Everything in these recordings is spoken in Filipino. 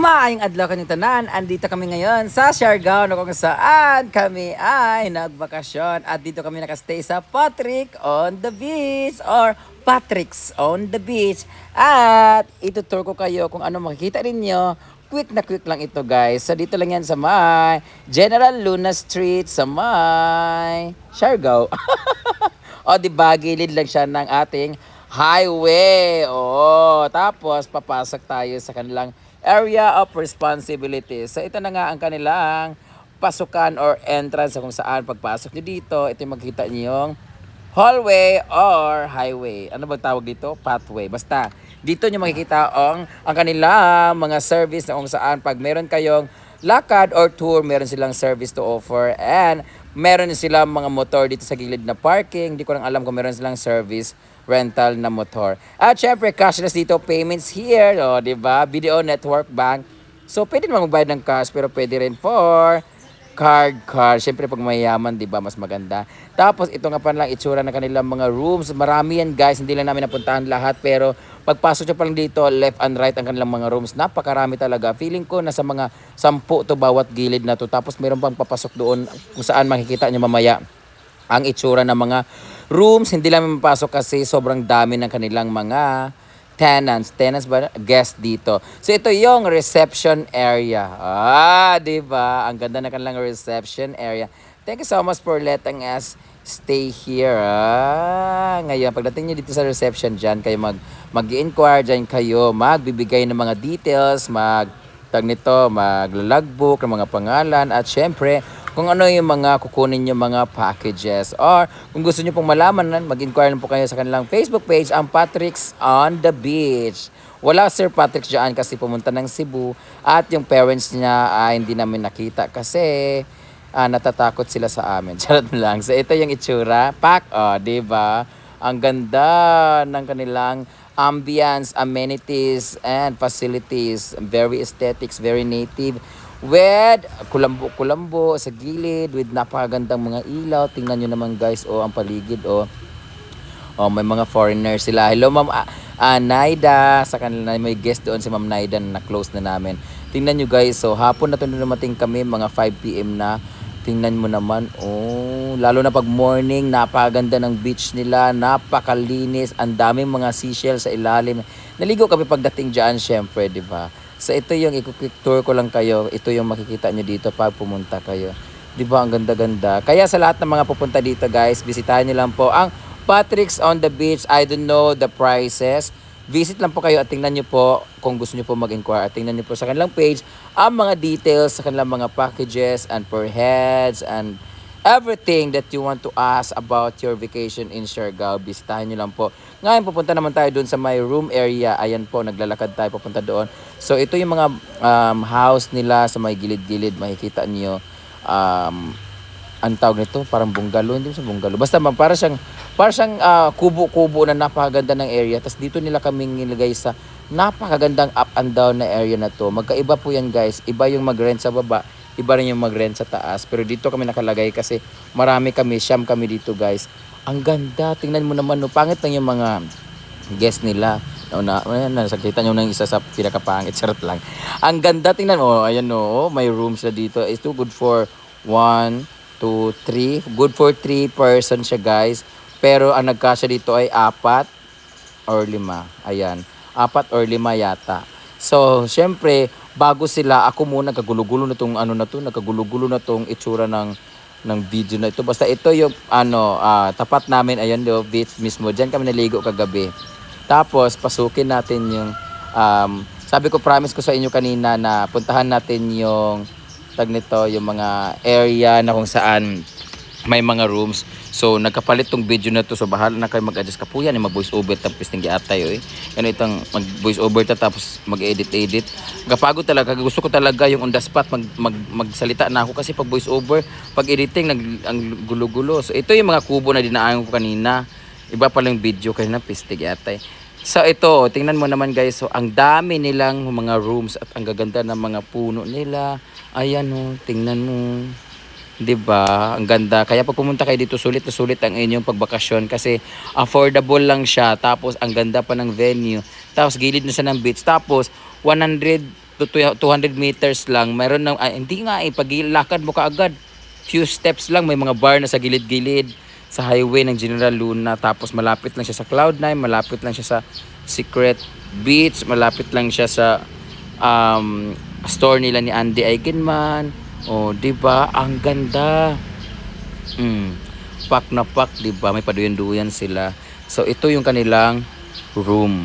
Maayong adlaw kanyang tanan. Andito kami ngayon sa Siargao kung saan kami ay nagbakasyon. At dito kami nakastay sa Patrick on the Beach or Patrick's on the Beach. At itutur ko kayo kung ano makikita ninyo. Quick na quick lang ito guys. So dito lang yan sa may General Luna Street sa may Siargao. o di ba gilid lang siya ng ating highway. Oo, tapos papasok tayo sa kanilang area of responsibility. So ito na nga ang kanilang pasukan or entrance kung saan pagpasok nyo dito, ito yung makikita nyo hallway or highway. Ano ba tawag dito? Pathway. Basta, dito nyo makikita ang, ang kanilang mga service na kung saan pag meron kayong lakad or tour, meron silang service to offer and meron silang mga motor dito sa gilid na parking. Hindi ko lang alam kung meron silang service rental na motor. At syempre, cashless dito, payments here, o, di ba? Video Network Bank. So, pwede naman magbayad ng cash, pero pwede rin for card, card. Syempre, pag mayaman, di ba, mas maganda. Tapos, ito nga pa lang itsura ng kanilang mga rooms. Marami yan, guys. Hindi lang namin napuntahan lahat, pero pagpasok nyo pa lang dito, left and right ang kanilang mga rooms. Napakarami talaga. Feeling ko, nasa mga sampu to bawat gilid na to. Tapos, meron pang papasok doon kung saan makikita nyo mamaya ang itsura ng mga rooms. Hindi lang mapasok kasi sobrang dami ng kanilang mga tenants. Tenants ba? Guest dito. So ito yung reception area. Ah, di ba? Ang ganda ng kanilang reception area. Thank you so much for letting us stay here. Ah, ngayon, pagdating nyo dito sa reception dyan, kayo mag, mag-inquire dyan kayo, magbibigay ng mga details, mag, tag nito, maglalagbook ng mga pangalan, at syempre, kung ano yung mga kukunin nyo mga packages. Or kung gusto nyo pong malaman, mag-inquire lang po kayo sa kanilang Facebook page, ang Patrick's on the Beach. Wala Sir Patrick dyan kasi pumunta ng Cebu at yung parents niya ay hindi namin nakita kasi ah, natatakot sila sa amin. Charot lang. So ito yung itsura. Pack, oh, di ba? Ang ganda ng kanilang ambience, amenities, and facilities. Very aesthetics, very native with kulambo-kulambo sa gilid with napakagandang mga ilaw. Tingnan nyo naman guys, oh, ang paligid, oh. Oh, may mga foreigners sila. Hello, Ma'am ah, Naida. Sa kanila may guest doon si Ma'am Naida na close na namin. Tingnan nyo guys, so hapon na dumating kami, mga 5 p.m. na. Tingnan mo naman, oh, lalo na pag morning, napakaganda ng beach nila, napakalinis, ang daming mga seashells sa ilalim. Naligo kami pagdating dyan, syempre, di ba? So ito yung i-quick tour ko lang kayo. Ito yung makikita nyo dito pag pumunta kayo. 'Di ba ang ganda-ganda? Kaya sa lahat ng mga pupunta dito, guys, bisitahin niyo lang po ang Patrick's on the Beach. I don't know the prices. Visit lang po kayo at tingnan niyo po kung gusto niyo po mag-inquire. At tingnan niyo po sa kanilang page ang mga details sa kanilang mga packages and per heads and everything that you want to ask about your vacation in Siargao, bisitahin nyo lang po. Ngayon, pupunta naman tayo dun sa my room area. Ayan po, naglalakad tayo papunta doon. So, ito yung mga um, house nila sa may gilid-gilid. Makikita nyo. Um, ang tawag nito, parang bungalow. Hindi sa bungalow. Basta ma- para siyang, para siyang ah, kubo-kubo na napakaganda ng area. Tapos dito nila kaming nilagay sa napakagandang up and down na area na to. Magkaiba po yan guys. Iba yung mag-rent sa baba iba rin yung mag-rent sa taas. Pero dito kami nakalagay kasi marami kami, siyam kami dito guys. Ang ganda, tingnan mo naman, no, pangit lang yung mga guest nila. No, na, ayan, nasakita nyo ng isa sa pinakapangit, charot lang. Ang ganda, tingnan mo, ayan no, may rooms na dito. It's too good for one, two, three. Good for three person siya guys. Pero ang nagkasya dito ay apat or lima. Ayan, apat or lima yata. So, syempre, bago sila, ako muna kagulo-gulo na tong ano na to, nakagulo-gulo na tong itsura ng ng video na ito. Basta ito yung ano, ah, tapat namin, ayan do, beach mismo. Diyan kami naligo kagabi. Tapos, pasukin natin yung, um, sabi ko, promise ko sa inyo kanina na puntahan natin yung, tag nito, yung mga area na kung saan may mga rooms. So, nagkapalit tong video na to. So, bahala na kayo mag-adjust ka po yan. Yung mag-voice over tapos tinggi atay. Eh. Ano itang mag-voice over ta tapos mag-edit-edit. Kapagod talaga. Gusto ko talaga yung on the spot mag, mag, magsalita na ako kasi pag voice over, pag editing, nag, ang gulo-gulo. So, ito yung mga kubo na dinaan ko kanina. Iba pa lang video kanina, pistig atay. So ito, tingnan mo naman guys, so ang dami nilang mga rooms at ang gaganda ng mga puno nila. Ayan oh, tingnan mo. 'Di ba? Ang ganda. Kaya pag pumunta kayo dito, sulit na sulit ang inyong pagbakasyon kasi affordable lang siya. Tapos ang ganda pa ng venue. Tapos gilid na siya ng beach. Tapos 100 to 200 meters lang. Mayroon ng, ah, hindi nga eh, pag ilakad mo kaagad, few steps lang, may mga bar na sa gilid-gilid sa highway ng General Luna. Tapos malapit lang siya sa Cloud9, malapit lang siya sa Secret Beach, malapit lang siya sa um, store nila ni Andy Eigenman. O, di ba? Ang ganda. Mm. Pak na pak, di ba? May paduyan-duyan sila. So, ito yung kanilang room.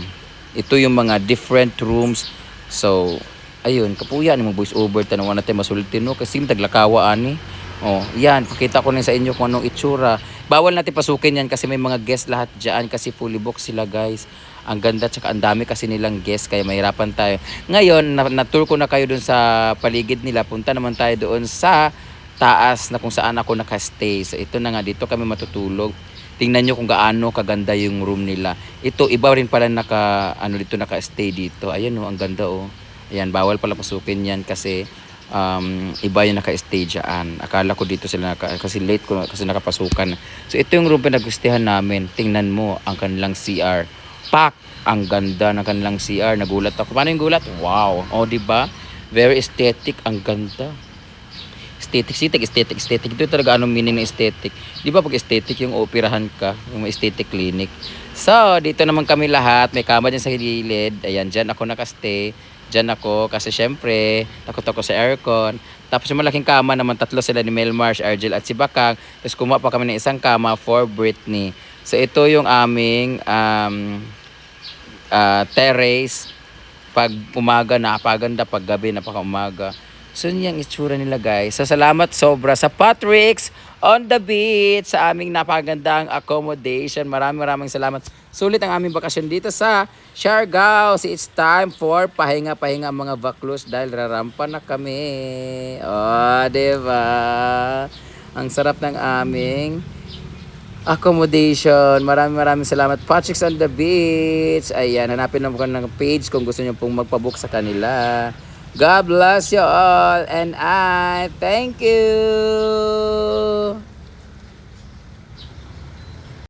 Ito yung mga different rooms. So, ayun, kapuya ni mo voice over tanawan natin masulti no kasi taglakawa ani. Oh, yan, pakita ko na sa inyo kung anong itsura. Bawal natin pasukin yan kasi may mga guest lahat diyan kasi fully booked sila, guys. Ang ganda tsaka ang dami kasi nilang guest kaya mahirapan tayo. Ngayon, na- na-tour ko na kayo dun sa paligid nila. Punta naman tayo doon sa taas na kung saan ako nakastay. So ito na nga dito kami matutulog. Tingnan nyo kung gaano kaganda yung room nila. Ito iba rin pala naka ano dito naka-stay dito. Ayan oh, ang ganda oh. Ayan, bawal pala pasukin yan kasi um, iba yung naka-stay dyan. Akala ko dito sila naka, kasi late ko kasi nakapasukan. So ito yung room pinag-gustihan namin. Tingnan mo ang kanilang CR. Pak! Ang ganda ng kanilang CR. Nagulat ako. Paano yung gulat? Wow! O, di ba? Very aesthetic. Ang ganda aesthetic, aesthetic, aesthetic, aesthetic. Ito talaga anong meaning ng aesthetic. Di ba pag aesthetic yung operahan ka, yung aesthetic clinic. So, dito naman kami lahat. May kama dyan sa gilid. Ayan, dyan ako nakastay. Dyan ako kasi syempre, takot ako sa aircon. Tapos yung malaking kama naman, tatlo sila ni Melmar, si Argel at si Bakang. Tapos kumuha pa kami ng isang kama for Britney. So, ito yung aming um, ah, terrace. Pag umaga, napaganda. Pag gabi, napaka-umaga. So, yun yung itsura nila guys. So, salamat sobra sa Patrick's on the beach sa aming napagandang accommodation. Maraming maraming salamat. Sulit ang aming bakasyon dito sa Siargao. So, it's time for pahinga-pahinga mga baklos dahil rarampa na kami. Oh, di ba? Ang sarap ng aming accommodation. Maraming maraming salamat. Patrick's on the beach. Ayan, hanapin lang po ng page kung gusto niyo pong magpabook sa kanila. God bless you all and I thank you.